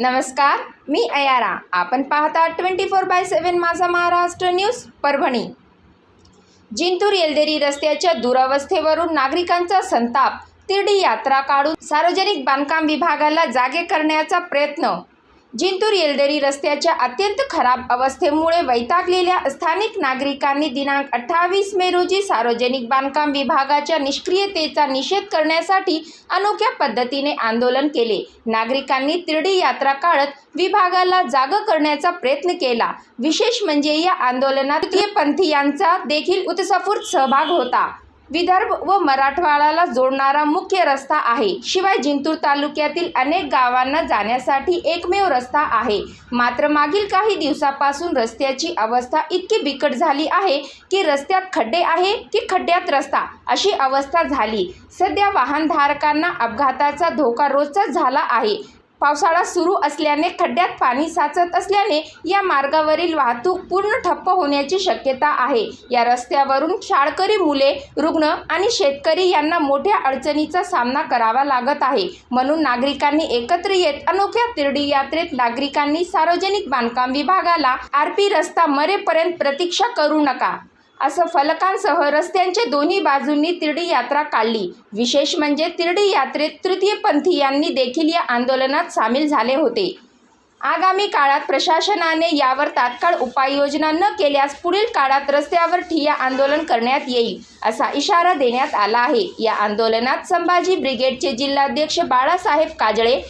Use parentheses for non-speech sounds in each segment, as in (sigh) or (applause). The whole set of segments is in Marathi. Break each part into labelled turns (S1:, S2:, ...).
S1: नमस्कार मी अयारा. आपण पाहता twenty four by seven Majha Maharashtra news Parbhani. Jintur Yeldari रस्त्याच्या दुरावस्थेवरून नागरिकांचा संताप. तिरडी यात्रा काढून सार्वजनिक बांधकाम विभागाला जागे करण्याचा प्रयत्न. जिंतूर येलदरी रस्त्याच्या अत्यंत खराब अवस्थेमुळे वैतागलेल्या स्थानिक नागरिकांनी दिनांक अठ्ठावीस मे रोजी सार्वजनिक बांधकाम विभागाच्या निष्क्रियतेचा निषेध करण्यासाठी अनोख्या पद्धतीने आंदोलन केले. नागरिकांनी तिरडी यात्रा काढत विभागाला जाग करण्याचा प्रयत्न केला. विशेष म्हणजे या आंदोलनात पंथीयांचा देखील उत्स्फूर्त सहभाग होता. विदर्भ व मराठवाड्याला जोडणारा मुख्य रस्ता आहे. शिवाय जिंतूर तालुक्यातील अनेक गावांना जाण्यासाठी एकमेव रस्ता आहे. मात्र मागील काही दिवसापासून रस्त्याची अवस्था इतकी बिकट झाली आहे की रस्त्यात खड्डे आहे की खड्ड्यात रस्ता अशी अवस्था झाली. सध्या वाहनधारकांना अपघाताचा धोका रोजचाच झाला आहे. पावसाळा सुरू असल्याने खड्ड्यात पाणी साचत असल्याने या मार्गावरील वाहतूक पूर्ण ठप्प होण्याची शक्यता आहे. या रस्त्यावरून शाळकरी मुले रुग्ण आणि शेतकरी यांना मोठ्या अडचणीचा सामना करावा लागत आहे. म्हणून नागरिकांनी एकत्र येत अनोख्या तिरडी यात्रेत नागरिकांनी सार्वजनिक बांधकाम विभागाला आरपी रस्ता मरेपर्यंत प्रतीक्षा करू नका. असं फलकांसह रस्त्यांच्या दोन्ही बाजूंनी तिरडी यात्रा काढली. विशेष म्हणजे तिरडी यात्रेत तृतीयपंथीयांनी देखील या आंदोलनात सामील झाले होते. आगामी काळात प्रशासनाने यावर तात्काळ उपाययोजना न केल्यास पुढील काळात रस्त्यावर ठिय्या आंदोलन करण्यात येईल असा इशारा देण्यात आला आहे. या आंदोलनात संभाजी ब्रिगेडचे जिल्हाध्यक्ष बाळासाहेब काजळे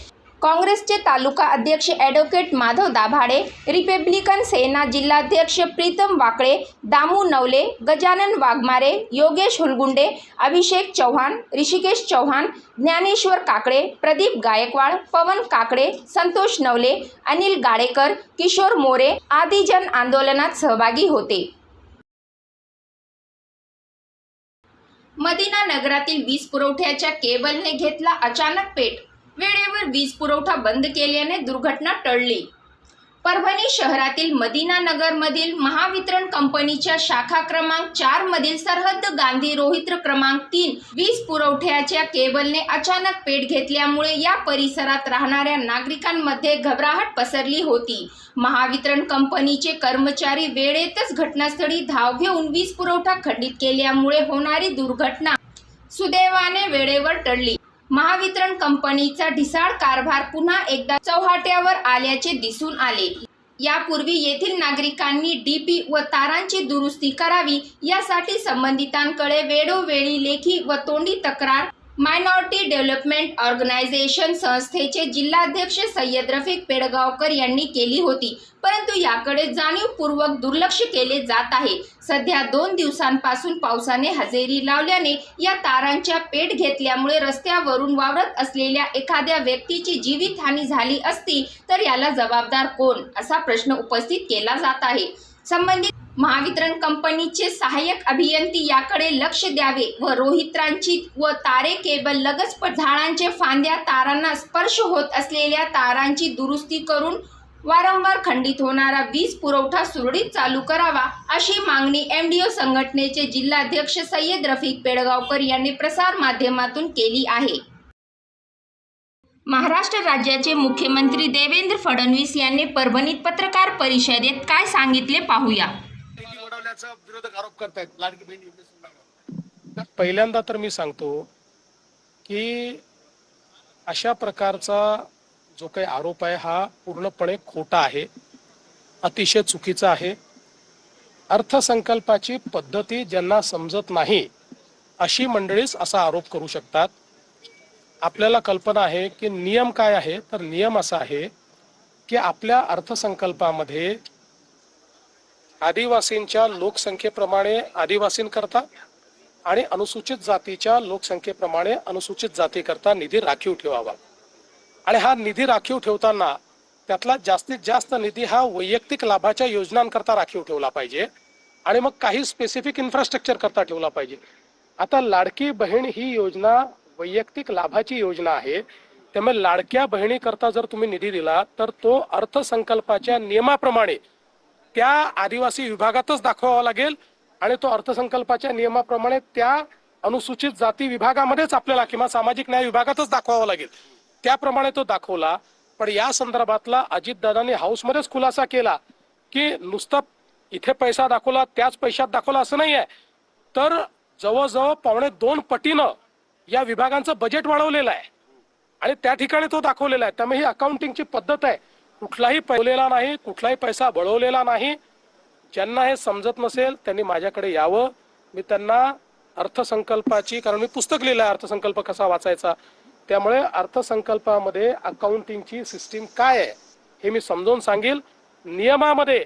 S1: काँग्रेसचे तालुका अध्यक्ष ॲडव्होकेट माधव दाभाडे रिपब्लिकन सेना जिल्हाध्यक्ष प्रीतम वाकळे दामू नवले गजानन वाघमारे योगेश हुलगुंडे अभिषेक चव्हाण ऋषिकेश चव्हाण ज्ञानेश्वर काकडे प्रदीप गायकवाड पवन काकडे संतोष नवले अनिल गाडेकर किशोर मोरे आदी जन आंदोलनात सहभागी होते. मदिना नगरातील वीज पुरवठ्याच्या केबलने घेतला अचानक पेट वेळेवर वीज पुरवठा बंद केल्याने दुर्घटना टळली. परभणी शहरातील मदिना नगरमधील महावितरण कंपनीच्या शाखा क्रमांक चार मधील सरहद्द गांधी रोहित्र क्रमांक तीन वीज पुरवठ्याच्या केबलने अचानक पेट घेतल्यामुळे या परिसरात राहणाऱ्या नागरिकांमध्ये घबराहट पसरली होती. महावितरण कंपनीचे कर्मचारी वेळेतच घटनास्थळी धाव घेऊन वीज पुरवठा खंडित केल्यामुळे होणारी दुर्घटना सुदैवाने वेळेवर टळली. महावितरण कंपनीचा ढिसाळ कारभार पुन्हा एकदा चौहाट्यावर आल्याचे दिसून आले. यापूर्वी येथील नागरिकांनी डीपी व तारांची दुरुस्ती करावी यासाठी संबंधितांकडे वेळोवेळी लेखी व तोंडी तक्रार मायनॉरिटी डेव्हलपमेंट ऑर्गनायझेशन संस्थेचे जिल्हाध्यक्ष सय्यद रफिक पेडगावकर यांनी केली होती. परंतु याकडे जाणीवपूर्वक दुर्लक्ष केले जात आहे. सध्या दोन दिवसांपासून पावसाने हजेरी लावल्याने या तारांच्या पेट घेतल्यामुळे रस्त्यावरून वावरत असलेल्या एखाद्या व्यक्तीची जीवितहानी झाली असती तर याला जबाबदार कोण? असा प्रश्न उपस्थित केला जात आहे. संबंधित महावितरण कंपनीचे सहाय्यक अभियंती याकडे लक्ष द्यावे व रोहित्रांची व तारे केबल लगच झाडांचे फांद्या तारांना स्पर्श होत असलेल्या तारांची दुरुस्ती करून वारंवार खंडित होणारा वीज पुरवठा सुरळीत चालू करावा अशी मागणी एम डी ओ संघटनेचे जिल्हाध्यक्ष सय्यद रफिक पेडगावकर यांनी प्रसार माध्यमातून केली आहे. महाराष्ट्र राज्याचे मुख्यमंत्री देवेंद्र फडणवीस यांनी परभणीत पत्रकार परिषदेत काय सांगितले पाहूया.
S2: नीती विरोधक आरोप करतायत लाडकी बहीण योजनेसंदर्भात.
S3: पहिल्यांदा तर मी सांगतो की अशा प्रकारचा जो काही आरोप आहे हा पूर्णपणे खोटा आहे अतिशय चुकीचा आहे. अर्थसंकल्पाची पद्धती ज्यांना समजत नाही अशी मंडळीच असा आरोप करू शकतात. आपल्याला कल्पना आहे की नियम काय आहे? तर नियम असा आहे की आपल्या अर्थसंकल्पामध्ये आदिवासींच्या लोकसंख्येप्रमाणे आदिवासींकरता आणि अनुसूचित जातीच्या लोकसंख्येप्रमाणे अनुसूचित जातीकरता निधी राखीव ठेवावा. आणि हा निधी राखीव ठेवताना त्यातला जास्तीत जास्त निधी हा वैयक्तिक लाभाच्या योजनांकरता राखीव ठेवला पाहिजे आणि मग काही स्पेसिफिक इन्फ्रास्ट्रक्चर करता ठेवला पाहिजे. आता लाडकी बहीण ही योजना वैयक्तिक लाभाची योजना आहे. त्यामुळे लाडक्या बहिणीकरता जर तुम्ही निधी दिला तर तो अर्थसंकल्पाच्या नियमाप्रमाणे त्या आदिवासी विभागातच दाखवावा लागेल आणि तो अर्थसंकल्पाच्या नियमाप्रमाणे त्या अनुसूचित जाती विभागामध्येच आपल्याला किंवा सामाजिक न्याय विभागातच दाखवावा लागेल. त्याप्रमाणे तो दाखवला. पण या संदर्भातला अजितदादांनी हाऊसमध्येच खुलासा केला की नुसतं इथे पैसा दाखवला त्याच पैशात दाखवला असं नाही आहे तर जवळजवळ पावणे दोन पटीनं या विभागांचं बजेट वाढवलेलं आहे. आणि त्या ठिकाणी तो दाखवलेला आहे. त्यामुळे ही अकाउंटिंगची पद्धत आहे. कुठलाही पैलेला नाही कुठलाही पैसा बळवलेला नाही. ज्यांना हे समजत नसेल त्यांनी माझ्याकडे यावं. मी त्यांना अर्थसंकल्पाची कारण मी पुस्तक लिहिलं आहे अर्थसंकल्प कसा वाचायचा? त्यामुळे अर्थसंकल्पामध्ये अकाउंटिंगची सिस्टीम काय आहे हे मी समजावून सांगेल. नियमामध्ये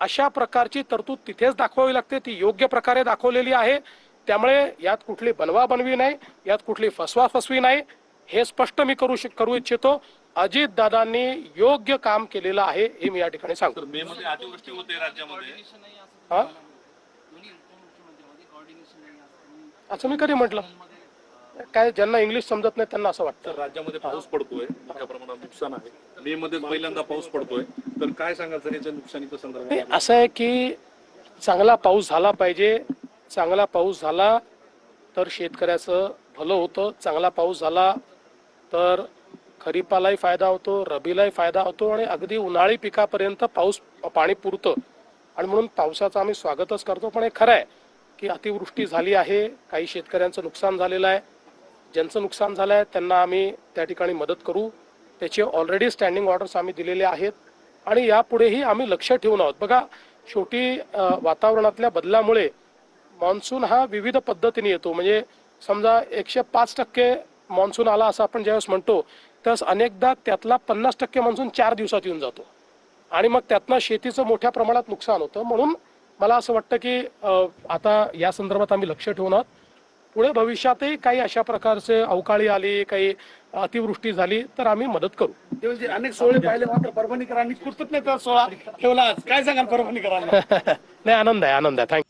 S3: अशा प्रकारची तरतूद तिथेच दाखवावी लागते ती योग्य प्रकारे दाखवलेली आहे. त्यामुळे यात कुठली बनवा बनवी नाही यात कुठली फसवा फसवी नाही हे स्पष्ट मी करू शक- करू इच्छितो. अजित दादांनी योग्य काम केलेलं आहे हे मी या ठिकाणी सांगतो.
S4: तर मे मध्ये अतिवृष्टी होते राज्यामध्ये.
S3: हा? असं मी कधी म्हटलं? काय ज्यांना इंग्लिश समजत नाही त्यांना असं वाटतं.
S4: तर राज्यामध्ये पाऊस पडतोय. मोठ्या प्रमाणात नुकसान आहे. मे मध्ये पहिल्यांदा पाऊस पडतोय. तर काय सांगाल सर याच्या नुकसानीच्या
S3: नाही,
S4: संदर्भात
S3: असं आहे की चांगला पाऊस झाला पाहिजे. चांगला पाऊस झाला तर शेतकऱ्याचं भलं होतं. चांगला पाऊस झाला तर खरीपालाही फायदा होतो रबीलाही फायदा होतो आणि अगदी उन्हाळी पिकापर्यंत पाऊस पाणी पुरतं. आणि म्हणून पावसाचं आम्ही स्वागतच करतो. पण हे खरं आहे की अतिवृष्टी झाली आहे काही शेतकऱ्यांचं नुकसान झालेलं आहे. ज्यांचं नुकसान झालं आहे त्यांना आम्ही त्या ठिकाणी मदत करू. त्याचे ऑलरेडी स्टँडिंग ऑर्डर्स आम्ही दिलेले आहेत. आणि यापुढेही आम्ही लक्ष ठेवून आहोत. बघा शेवटी वातावरणातल्या बदलामुळे मान्सून हा विविध पद्धतीने येतो. म्हणजे समजा एकशे पाच टक्के मान्सून आला असं आपण ज्यावेळेस म्हणतो त्यावेळेस अनेकदा त्यातला पन्नास टक्के मान्सून चार दिवसात येऊन जातो. आणि मग त्यातनं शेतीचं मोठ्या प्रमाणात नुकसान होतं. म्हणून मला असं वाटतं की आता या संदर्भात आम्ही लक्ष ठेवून आहोत. पुढे भविष्यातही काही अशा प्रकारचे अवकाळी आली काही अतिवृष्टी झाली तर आम्ही मदत करू.
S2: अनेक सोहळे पाहिले मात्र परभणीकरांनी कृतज्ञता सोहळा ठेवला. काय सांगाल परभणीकरांना? (laughs)
S3: नाही आनंद आहे आनंद आहे. थँक्यू